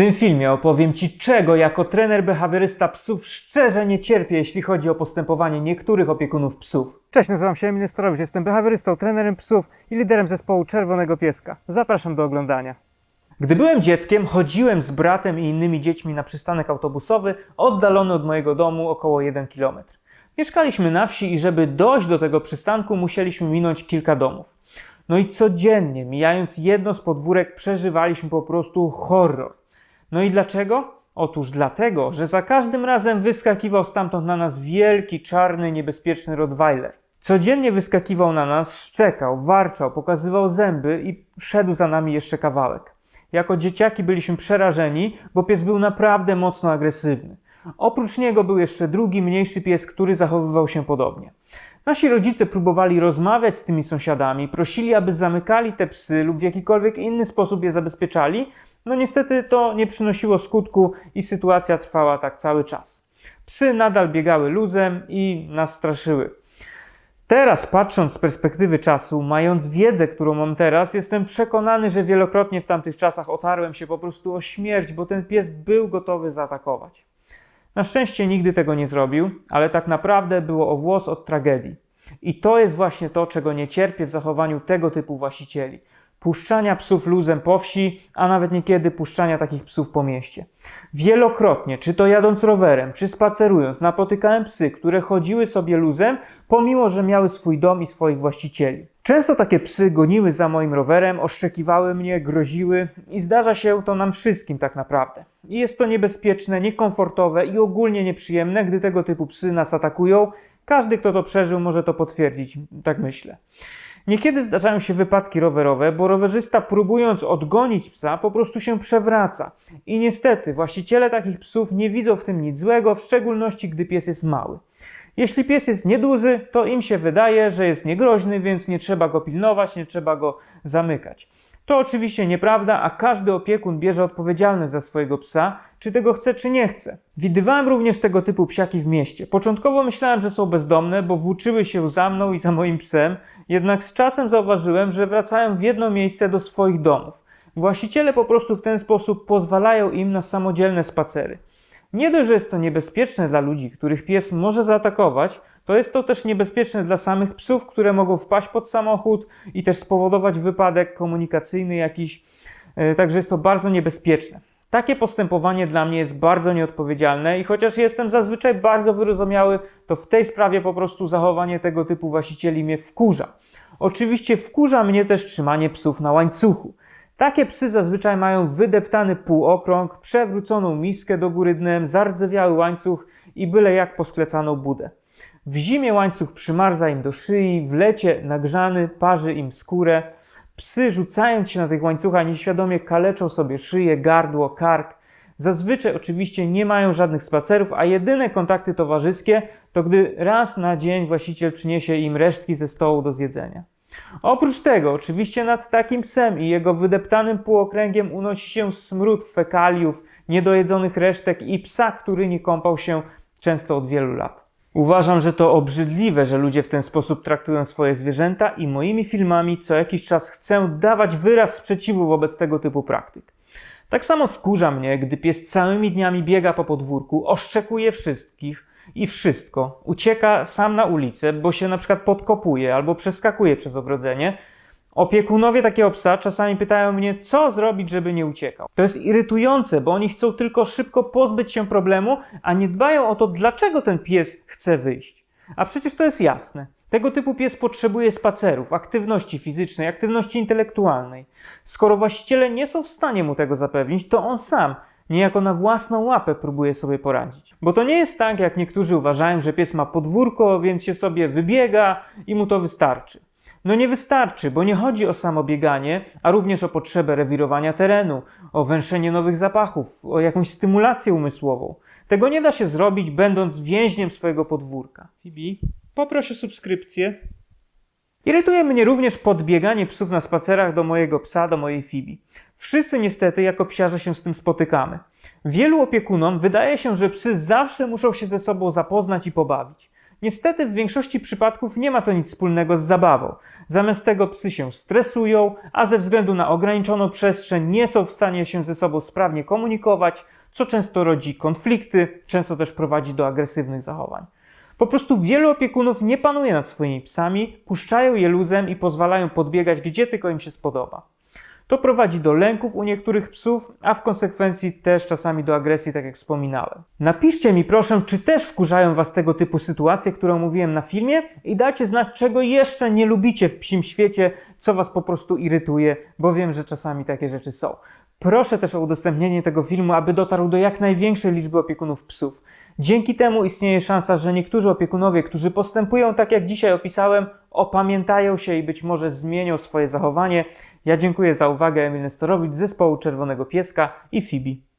tym filmie opowiem Ci, czego jako trener behawiorysta psów szczerze nie cierpię, jeśli chodzi o postępowanie niektórych opiekunów psów. Cześć, nazywam się Emil Nestorowicz, jestem behawiorystą, trenerem psów i liderem zespołu Czerwonego Pieska. Zapraszam do oglądania. Gdy byłem dzieckiem, chodziłem z bratem i innymi dziećmi na przystanek autobusowy oddalony od mojego domu około 1 km. Mieszkaliśmy na wsi i żeby dojść do tego przystanku musieliśmy minąć kilka domów. No i codziennie, mijając jedno z podwórek, przeżywaliśmy po prostu horror. No i dlaczego? Otóż dlatego, że za każdym razem wyskakiwał stamtąd na nas wielki, czarny, niebezpieczny Rottweiler. Codziennie wyskakiwał na nas, szczekał, warczał, pokazywał zęby i szedł za nami jeszcze kawałek. Jako dzieciaki byliśmy przerażeni, bo pies był naprawdę mocno agresywny. Oprócz niego był jeszcze drugi, mniejszy pies, który zachowywał się podobnie. Nasi rodzice próbowali rozmawiać z tymi sąsiadami, prosili, aby zamykali te psy lub w jakikolwiek inny sposób je zabezpieczali. No niestety to nie przynosiło skutku i sytuacja trwała tak cały czas. Psy nadal biegały luzem i nas straszyły. Teraz, patrząc z perspektywy czasu, mając wiedzę, którą mam teraz, jestem przekonany, że wielokrotnie w tamtych czasach otarłem się po prostu o śmierć, bo ten pies był gotowy zaatakować. Na szczęście nigdy tego nie zrobił, ale tak naprawdę było o włos od tragedii. I to jest właśnie to, czego nie cierpię w zachowaniu tego typu właścicieli. Puszczania psów luzem po wsi, a nawet niekiedy puszczania takich psów po mieście. Wielokrotnie, czy to jadąc rowerem, czy spacerując, napotykałem psy, które chodziły sobie luzem, pomimo że miały swój dom i swoich właścicieli. Często takie psy goniły za moim rowerem, oszczekiwały mnie, groziły i zdarza się to nam wszystkim tak naprawdę. I jest to niebezpieczne, niekomfortowe i ogólnie nieprzyjemne, gdy tego typu psy nas atakują. Każdy, kto to przeżył, może to potwierdzić, tak myślę. Niekiedy zdarzają się wypadki rowerowe, bo rowerzysta próbując odgonić psa po prostu się przewraca. I niestety właściciele takich psów nie widzą w tym nic złego, w szczególności gdy pies jest mały. Jeśli pies jest nieduży, to im się wydaje, że jest niegroźny, więc nie trzeba go pilnować, nie trzeba go zamykać. To oczywiście nieprawda, a każdy opiekun bierze odpowiedzialność za swojego psa, czy tego chce, czy nie chce. Widywałem również tego typu psiaki w mieście. Początkowo myślałem, że są bezdomne, bo włóczyły się za mną i za moim psem, jednak z czasem zauważyłem, że wracają w jedno miejsce do swoich domów. Właściciele po prostu w ten sposób pozwalają im na samodzielne spacery. Nie dość, że jest to niebezpieczne dla ludzi, których pies może zaatakować, to jest to też niebezpieczne dla samych psów, które mogą wpaść pod samochód i też spowodować wypadek komunikacyjny jakiś. E, także jest to bardzo niebezpieczne. Takie postępowanie dla mnie jest bardzo nieodpowiedzialne i chociaż jestem zazwyczaj bardzo wyrozumiały, to w tej sprawie po prostu zachowanie tego typu właścicieli mnie wkurza. Oczywiście wkurza mnie też trzymanie psów na łańcuchu. Takie psy zazwyczaj mają wydeptany półokrąg, przewróconą miskę do góry dnem, zardzewiały łańcuch i byle jak posklecaną budę. W zimie łańcuch przymarza im do szyi, w lecie nagrzany parzy im skórę. Psy rzucając się na tych łańcuchach nieświadomie kaleczą sobie szyję, gardło, kark. Zazwyczaj oczywiście nie mają żadnych spacerów, a jedyne kontakty towarzyskie to gdy raz na dzień właściciel przyniesie im resztki ze stołu do zjedzenia. Oprócz tego, oczywiście nad takim psem i jego wydeptanym półokręgiem unosi się smród fekaliów, niedojedzonych resztek i psa, który nie kąpał się często od wielu lat. Uważam, że to obrzydliwe, że ludzie w ten sposób traktują swoje zwierzęta i moimi filmami co jakiś czas chcę dawać wyraz sprzeciwu wobec tego typu praktyk. Tak samo wkurza mnie, gdy pies całymi dniami biega po podwórku, oszczekuje wszystkich, i wszystko. Ucieka sam na ulicę, bo się na przykład podkopuje albo przeskakuje przez ogrodzenie. Opiekunowie takiego psa czasami pytają mnie, co zrobić, żeby nie uciekał. To jest irytujące, bo oni chcą tylko szybko pozbyć się problemu, a nie dbają o to, dlaczego ten pies chce wyjść. A przecież to jest jasne. Tego typu pies potrzebuje spacerów, aktywności fizycznej, aktywności intelektualnej. Skoro właściciele nie są w stanie mu tego zapewnić, to on sam niejako na własną łapę próbuje sobie poradzić. Bo to nie jest tak, jak niektórzy uważają, że pies ma podwórko, więc się sobie wybiega i mu to wystarczy. No nie wystarczy, bo nie chodzi o samo bieganie, a również o potrzebę rewirowania terenu, o węszenie nowych zapachów, o jakąś stymulację umysłową. Tego nie da się zrobić, będąc więźniem swojego podwórka. Fibi, poproszę subskrypcję. Irytuje mnie również podbieganie psów na spacerach do mojego psa, do mojej Fibi. Wszyscy niestety jako psiarze się z tym spotykamy. Wielu opiekunom wydaje się, że psy zawsze muszą się ze sobą zapoznać i pobawić. Niestety w większości przypadków nie ma to nic wspólnego z zabawą. Zamiast tego psy się stresują, a ze względu na ograniczoną przestrzeń nie są w stanie się ze sobą sprawnie komunikować, co często rodzi konflikty, często też prowadzi do agresywnych zachowań. Po prostu wielu opiekunów nie panuje nad swoimi psami, puszczają je luzem i pozwalają podbiegać gdzie tylko im się spodoba. To prowadzi do lęków u niektórych psów, a w konsekwencji też czasami do agresji, tak jak wspominałem. Napiszcie mi proszę, czy też wkurzają Was tego typu sytuacje, które omówiłem na filmie i dajcie znać, czego jeszcze nie lubicie w psim świecie, co Was po prostu irytuje, bo wiem, że czasami takie rzeczy są. Proszę też o udostępnienie tego filmu, aby dotarł do jak największej liczby opiekunów psów. Dzięki temu istnieje szansa, że niektórzy opiekunowie, którzy postępują tak jak dzisiaj opisałem, opamiętają się i być może zmienią swoje zachowanie. Ja dziękuję za uwagę Emil Nestorowicz zespołu Czerwonego Pieska i Fibi.